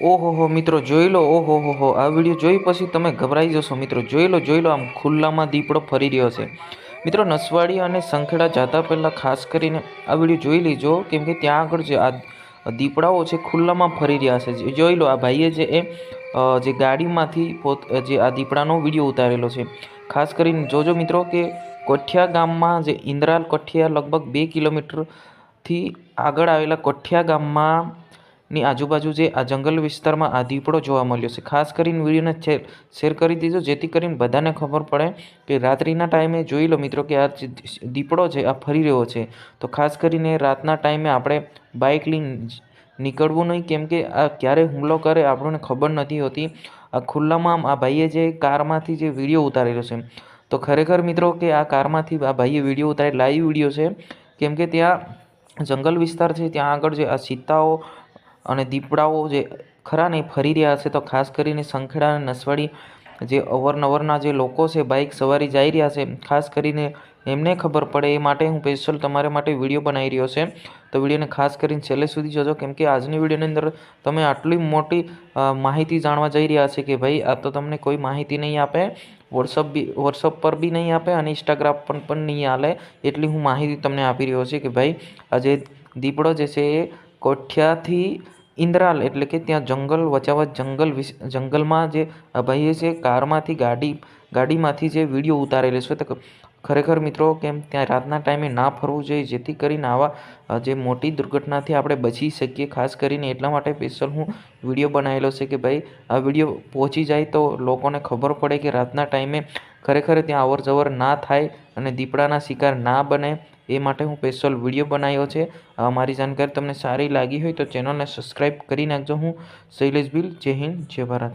ઓહો હો મિત્રો, જોઈ લો ઓહો હો હો આ વીડિયો જોઈ પછી તમે ગભરાઈ જશો, મિત્રો. જોઈ લો જોઈ લો, આમ ખુલ્લામાં દીપડો ફરી રહ્યો છે. મિત્રો, નસવાડી અને સંખેડા જતા પહેલાં ખાસ કરીને આ વીડિયો જોઈ લેજો, કેમ કે ત્યાં આગળ જે આ દીપડાઓ છે ખુલ્લામાં ફરી રહ્યા છે. જોઈ લો, આ ભાઈએ જે એ જે ગાડીમાંથી પોત, જે આ દીપડાનો વીડિયો ઉતારેલો છે. ખાસ કરીને જોજો, મિત્રો, કે કોઠિયા ગામમાં જે ઇન્દ્રાલ કોઠિયા લગભગ બે કિલોમીટરથી આગળ આવેલા કોઠિયા ગામમાં ની આજુબાજુ જે આ જંગલ વિસ્તારમાં આ દીપડો જોવા મળ્યો છે. ખાસ કરીને વિડીયોને શેર શેર કરી દીધો જેથી કરીને બધાને ખબર પડે કે રાત્રિના ટાઈમે જોઈ લો મિત્રો કે આ દીપડો છે આ ફરી રહ્યો છે. તો ખાસ કરીને રાતના ટાઈમે આપણે બાઇક લઈને નીકળવું નહીં, કેમ કે આ ક્યારે હુમલો કરે આપણને ખબર નથી હોતી. આ ખુલ્લામાં આ ભાઈએ જે કારમાંથી જે વીડિયો ઉતારેલો છે. તો ખરેખર મિત્રો કે આ કારમાંથી આ ભાઈએ વીડિયો ઉતારે લાઈવ વીડિયો છે. કેમ કે ત્યાં જંગલ વિસ્તાર છે, ત્યાં આગળ જે આ સીતાઓ અને દીપડાઓ જે ખરા ને ફરી રહ્યા છે, તો ખાસ કરીને સંખેડા અને નસવાડી જે અવરનવરના જે લોકો છે બાઇક સવારી જઈ રહ્યા છે, ખાસ કરીને એમને ખબર પડે, એ માટે હું સ્પેશિયલ તમારા માટે વીડિયો બનાવી રહ્યો છે. તો વિડીયોને ખાસ કરીને છેલ્લે સુધી જોજો, કેમ કે આજની વિડીયોની અંદર તમે આટલી મોટી માહિતી જાણવા જઈ રહ્યા છે કે ભાઈ, આ તો તમને કોઈ માહિતી નહીં આપે વોટ્સઅપ બી વોટ્સઅપ પર બી નહીં આપે અને ઇન્સ્ટાગ્રામ પર પણ નહીં આલે, એટલી હું માહિતી તમને આપી રહ્યો છે કે ભાઈ આજે દીપડો જે છે, એ કોઠિયાથી ઇન્દ્રાલ એટલે કે ત્યાં જંગલ વચાવત જંગલ જંગલમાં જે ભાઈએ છે, કારમાંથી ગાડી, ગાડીમાંથી જે વીડિયો ઉતારેલો છે, તો ખરેખર મિત્રો કેમ ત્યાં રાતના ટાઈમે ના ફરવું જોઈએ, જેથી કરીને આવા જે મોટી દુર્ઘટનાથી આપણે બચી શકીએ. ખાસ કરીને એટલા માટે સ્પેશિયલ હું વીડિયો બનાવેલો છે કે ભાઈ, આ વીડિયો પહોંચી જાય તો લોકોને ખબર પડે કે રાતના ટાઈમે ખરેખર ત્યાં અવર જવર ના થાય અને દીપડાના શિકાર ના બને એ માટે હું સ્પેશિયલ વીડિયો બનાવ્યો છે. મારી જાણકારી તમને સારી લાગી હોય તો ચેનલને સબસ્ક્રાઈબ કરી નાખજો હું. શૈલેષ બિલ જય હિન્દ, જય ભારત.